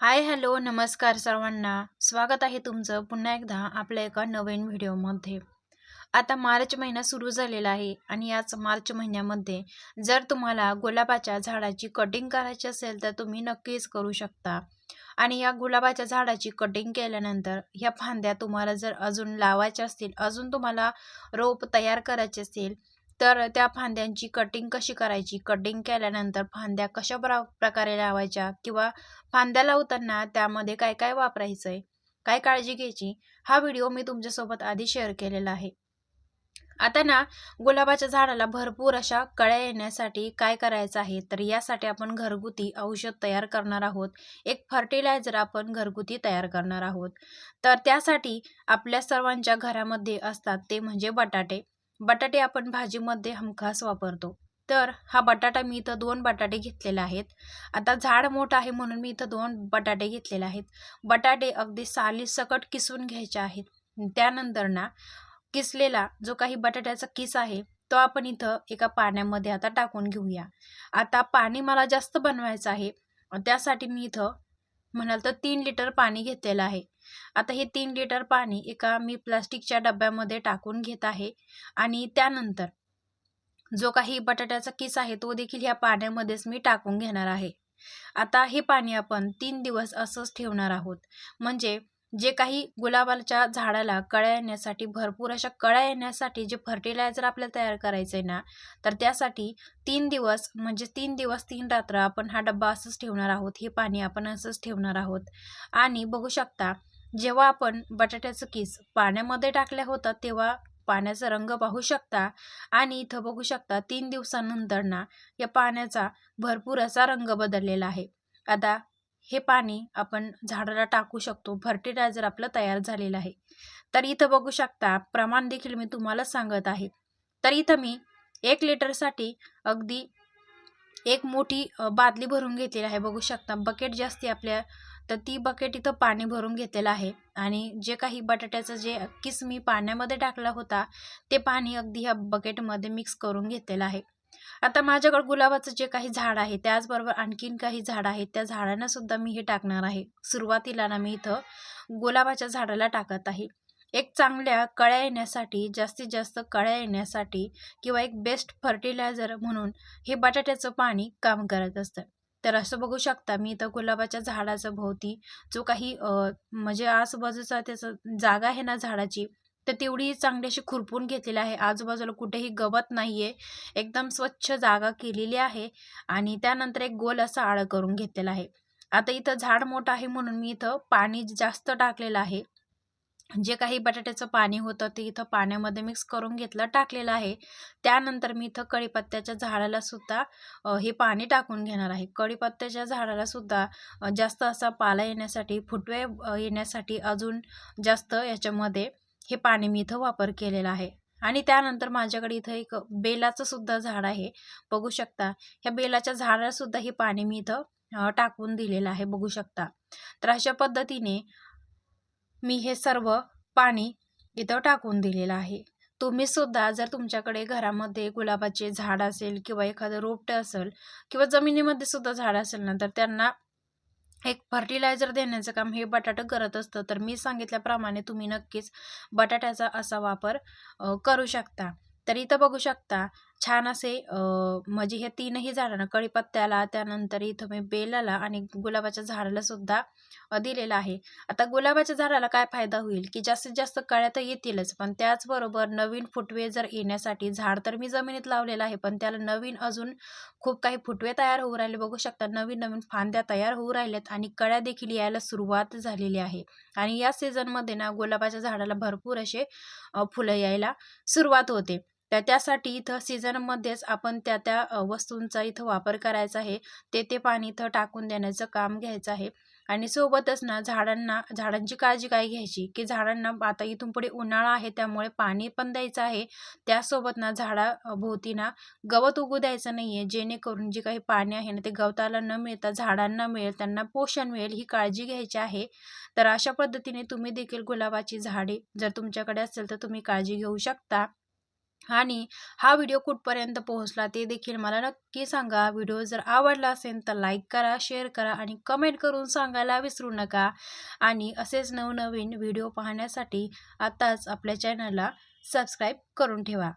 Hi hello नमस्कार सर्वांना. स्वागत आहे तुमचं पुन्हा एकदा आपल्या एका नवीन व्हिडिओमध्ये. आता मार्च महिना सुरू झालेला आहे आणि याच मार्च महिन्यामध्ये जर तुम्हाला गुलाबाच्या झाडाची कटिंग करायची असेल तर तुम्ही नक्कीच करू शकता. आणि या गुलाबाच्या झाडाची कटिंग केल्यानंतर ह्या फांद्या तुम्हाला जर अजून लावायच्या असतील अजून तुम्हाला रोप तयार करायचे असतील तर त्या फांद्यांची कटिंग कशी करायची? कटिंग केल्यानंतर फांद्या कशा प्र प्रकारे लावायच्या? किंवा फांद्या लावताना त्यामध्ये काय काय वापरायचं आहे काय काळजी घ्यायची? हा व्हिडिओ मी तुमच्यासोबत आधी शेअर केलेला आहे. आता ना गुलाबाच्या झाडाला भरपूर अशा कळ्या येण्यासाठी काय करायचं आहे? तर यासाठी आपण घरगुती औषध तयार करणार आहोत. एक फर्टिलायझर आपण घरगुती तयार करणार आहोत. तर त्यासाठी आपल्या सर्वांच्या घरामध्ये असतात ते म्हणजे बटाटे. बटाटे आपण भाजीमध्ये हमखास वापरतो. तर हा बटाटा मी इथं दोन बटाटे घेतलेले आहेत. आता झाड मोठं आहे म्हणून मी इथं दोन बटाटे घेतलेले आहेत. बटाटे अगदी साली सकट किसून घ्यायचे आहेत. त्यानंतर ना किसलेला जो काही बटाट्याचा किस आहे तो आपण इथं एका पाण्यामध्ये आता टाकून घेऊया. आता पाणी मला जास्त बनवायचं आहे. त्यासाठी मी इथं म्हणाल तर तीन लिटर पाणी घेतलेलं आहे. आता हे तीन लिटर पाणी एका मी प्लास्टिकच्या डब्यामध्ये टाकून घेत आहे आणि त्यानंतर जो काही बटाट्याचा किस आहे तो देखील ह्या पाण्यामध्येच मी टाकून घेणार आहे. आता हे पाणी आपण तीन दिवस असंच ठेवणार आहोत. म्हणजे जे काही गुलाबाच्या झाडाला कळ्या येण्यासाठी भरपूर अशा कळ्या येण्यासाठी जे फर्टिलायझर आपल्याला तयार करायचं आहे ना तर त्यासाठी तीन दिवस म्हणजे तीन दिवस तीन रात्र आपण हा डब्बा असंच ठेवणार आहोत हे पाणी आपण असंच ठेवणार आहोत. आणि बघू शकता जेव्हा आपण बटाट्याचं किस पाण्यामध्ये टाकल्या होतं तेव्हा पाण्याचा रंग पाहू शकता. आणि इथं बघू शकता तीन दिवसानंतर ना या पाण्याचा भरपूर असा रंग बदललेला आहे. आता हे पाणी आपण झाडाला टाकू शकतो. फर्टिलायझर आपलं तयार झालेलं आहे. तर इथं बघू शकता प्रमाण देखील मी तुम्हाला सांगत आहे. तर इथं मी एक लिटरसाठी अगदी एक मोठी बादली भरून घेतलेली आहे. बघू शकता बकेट जास्ती आपल्या तर ती बकेट इथं पाणी भरून घेतलेलं आहे. आणि जे काही बटाट्याचं जे किस मी पाण्यामध्ये टाकला होता ते पाणी अगदी ह्या बकेटमध्ये मिक्स करून घेतलेलं आहे. आता माझ्याकडे गुलाबाचं जे काही झाड आहे त्याचबरोबर आणखीन काही झाड आहेत त्या झाडांना सुद्धा मी हे टाकणार आहे. सुरुवातीला ना मी इथं गुलाबाच्या झाडाला टाकत आहे. एक चांगल्या कळ्या येण्यासाठी जास्तीत जास्त कळ्या येण्यासाठी किंवा एक बेस्ट फर्टिलायझर म्हणून हे बटाट्याचं पाणी काम करत असतं. तर असं बघू शकता मी इथं गुलाबाच्या झाडाचं भोवती जो काही म्हणजे आजूबाजूचा त्याचं जागा आहे ना झाडाची तर तेवढी चांगली अशी खुरपून घेतलेली आहे. आजूबाजूला कुठेही गवत नाही आहे एकदम स्वच्छ जागा केलेली आहे आणि त्यानंतर एक गोल असं आळ करून घेतलेला आहे. आता इथं झाड मोठं आहे म्हणून मी इथं पाणी जास्त टाकलेलं आहे. जे काही बटाट्याचं पाणी होतं ते इथं पाण्यामध्ये मिक्स करून घेतलं टाकलेलं आहे. त्यानंतर मी इथं कढीपत्त्याच्या झाडाला सुद्धा हे पाणी टाकून घेणार आहे. कढीपत्त्याच्या झाडाला सुद्धा जास्त असा पाला येण्यासाठी फुटवे येण्यासाठी अजून जास्त याच्यामध्ये हे पाणी मी इथं वापर केलेला आहे. आणि त्यानंतर माझ्याकडे इथं एक बेलाचं सुद्धा झाड आहे. बघू शकता ह्या बेलाच्या झाडालासुद्धा हे पाणी मी इथं टाकून दिलेलं आहे. बघू शकता. तर अशा पद्धतीने मी हे सर्व पाणी इथं टाकून दिलेलं आहे. तुम्ही सुद्धा जर तुमच्याकडे घरामध्ये गुलाबाचे झाड असेल किंवा एखादं रोपटं असेल किंवा जमिनीमध्ये सुद्धा झाड असेल ना तर त्यांना एक फर्टिलायझर देण्याचं काम हे बटाटं करत असतं. तर मी सांगितल्याप्रमाणे तुम्ही नक्कीच बटाट्याचा असा वापर करू शकता. तर इथं बघू शकता छान असे म्हणजे हे तीनही झाडांना कळीपत्त्याला त्यानंतर इथं मी बेलाला आणि गुलाबाच्या झाडाला सुद्धा दिलेलं आहे. आता गुलाबाच्या झाडाला काय फायदा होईल की जास्तीत जास्त कळ्या तर येतीलच पण त्याचबरोबर नवीन फुटवे जर येण्यासाठी झाड तर मी जमिनीत लावलेलं आहे पण त्याला नवीन अजून खूप काही फुटवे तयार होऊ राहिले. बघू शकता नवीन नवीन फांद्या तयार होऊ राहिल्यात आणि कळ्या देखील यायला सुरुवात झालेली आहे. आणि या सीझनमध्ये ना गुलाबाच्या झाडाला भरपूर असे फुलं यायला सुरुवात होते. त्या त्यासाठी इथं सीझनमध्येच आपण त्या त्या वस्तूंचा इथं वापर करायचा आहे. ते ते पाणी इथं टाकून देण्याचं काम घ्यायचं आहे. आणि सोबतच ना झाडांना झाडांची काळजी काय घ्यायची? की झाडांना आता इथून पुढे उन्हाळा आहे त्यामुळे पाणी पण द्यायचं आहे. त्यासोबत ना झाडाभोवती ना गवत उगू द्यायचं नाही आहे जेणेकरून जे काही पाणी आहे ना ते गवताला न मिळता झाडांना मिळेल त्यांना पोषण मिळेल ही काळजी घ्यायची आहे. तर अशा पद्धतीने तुम्ही देखील गुलाबाची झाडे जर तुमच्याकडे असेल तर तुम्ही काळजी घेऊ शकता. आणि हा व्हिडिओ कुठपर्यंत पोहोचला ते देखील मला नक्की सांगा. व्हिडिओ जर आवडला असेल तर लाईक करा शेअर करा आणि कमेंट करून सांगायला विसरू नका. आणि असेच नवनवीन व्हिडिओ पाहण्यासाठी आत्ताच आपल्या चॅनलला सबस्क्राईब करून ठेवा.